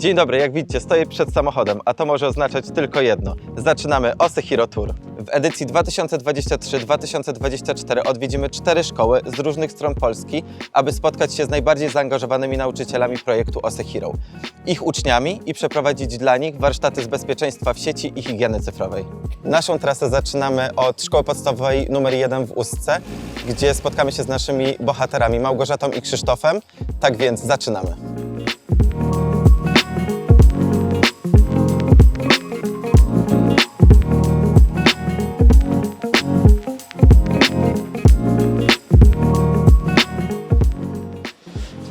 Dzień dobry, jak widzicie, stoję przed samochodem, a to może oznaczać tylko jedno. Zaczynamy Osy Hero Tour. W edycji 2023-2024 odwiedzimy cztery szkoły z różnych stron Polski, aby spotkać się z najbardziej zaangażowanymi nauczycielami projektu Osy Hero, ich uczniami i przeprowadzić dla nich warsztaty z bezpieczeństwa w sieci i higieny cyfrowej. Naszą trasę zaczynamy od szkoły podstawowej numer 1 w Ustce, gdzie spotkamy się z naszymi bohaterami Małgorzatą i Krzysztofem. Tak więc zaczynamy.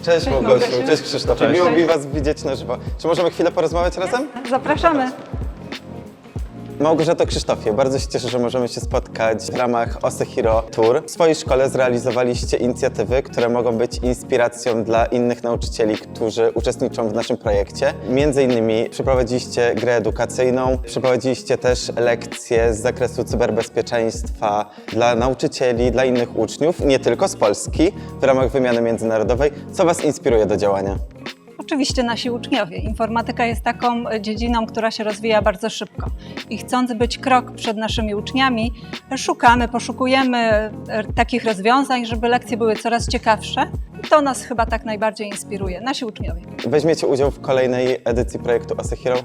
Cześć Małgosiu, cześć Krzysztofie, Cześć. miło mi Was widzieć na żywo. Czy możemy chwilę porozmawiać razem? Zapraszamy. Małgorzato Krzysztofie, bardzo się cieszę, że możemy się spotkać w ramach OSE Hero Tour. W swojej szkole zrealizowaliście inicjatywy, które mogą być inspiracją dla innych nauczycieli, którzy uczestniczą w naszym projekcie. Między innymi przeprowadziliście grę edukacyjną, przeprowadziliście też lekcje z zakresu cyberbezpieczeństwa dla nauczycieli, dla innych uczniów, nie tylko z Polski, w ramach wymiany międzynarodowej. Co Was inspiruje do działania? Oczywiście nasi uczniowie. Informatyka jest taką dziedziną, która się rozwija bardzo szybko. I chcąc być krok przed naszymi uczniami, szukamy, poszukujemy e, takich rozwiązań, żeby lekcje były coraz ciekawsze. I to nas chyba tak najbardziej inspiruje, nasi uczniowie. Weźmiecie udział w kolejnej edycji projektu OSE Hero?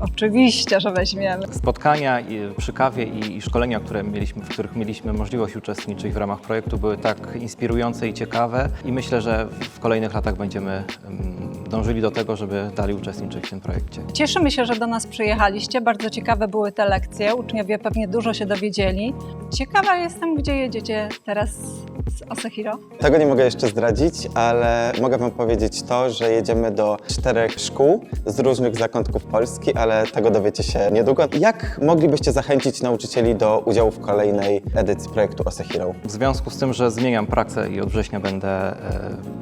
Oczywiście, że weźmiemy. Spotkania i- przy kawie i, i szkolenia, które mieliśmy, w których mieliśmy możliwość uczestniczyć w ramach projektu, były tak inspirujące i ciekawe i myślę, że w kolejnych latach będziemy mm, dążyli do tego, żeby dalej uczestniczyć w tym projekcie. Cieszymy się, że do nas przyjechaliście. Bardzo ciekawe były te lekcje. Uczniowie pewnie dużo się dowiedzieli. Ciekawa jestem, gdzie jedziecie teraz z Osehiro. Tego nie mogę jeszcze zdradzić, ale mogę Wam powiedzieć to, że jedziemy do czterech szkół z różnych zakątków Polski, ale tego dowiecie się niedługo. Jak moglibyście zachęcić nauczycieli do udziału w kolejnej edycji projektu OSE Hero? W związku z tym, że zmieniam pracę i od września będę e,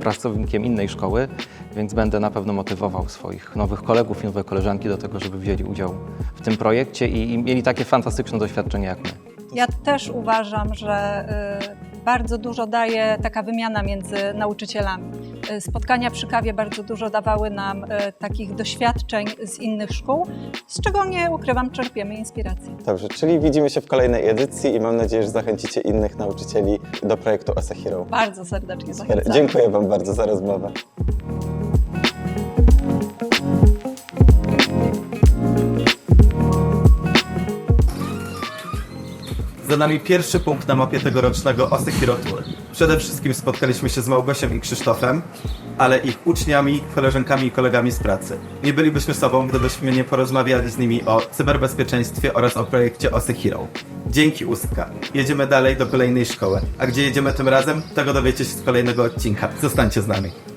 pracownikiem innej szkoły, więc będę na pewno motywował swoich nowych kolegów i nowe koleżanki do tego, żeby wzięli udział w tym projekcie i, i mieli takie fantastyczne doświadczenie jak my. Ja też uważam, że y, bardzo dużo daje taka wymiana między nauczycielami. Y, Spotkania przy kawie bardzo dużo dawały nam y, takich doświadczeń z innych szkół, z czego nie ukrywam, czerpiemy inspirację. Dobrze, czyli widzimy się w kolejnej edycji i mam nadzieję, że zachęcicie innych nauczycieli do projektu OSE Hero. Bardzo serdecznie zachęcam. Dziękuję Wam bardzo za rozmowę. Za nami pierwszy punkt na mapie tegorocznego Osy Hero Tour. Przede wszystkim spotkaliśmy się z Małgosią i Krzysztofem, ale ich uczniami, koleżankami i kolegami z pracy. Nie bylibyśmy sobą, gdybyśmy nie porozmawiali z nimi o cyberbezpieczeństwie oraz o projekcie Osy Hero. Dzięki Ustka. Jedziemy dalej do kolejnej szkoły. A gdzie jedziemy tym razem? Tego dowiecie się z kolejnego odcinka. Zostańcie z nami.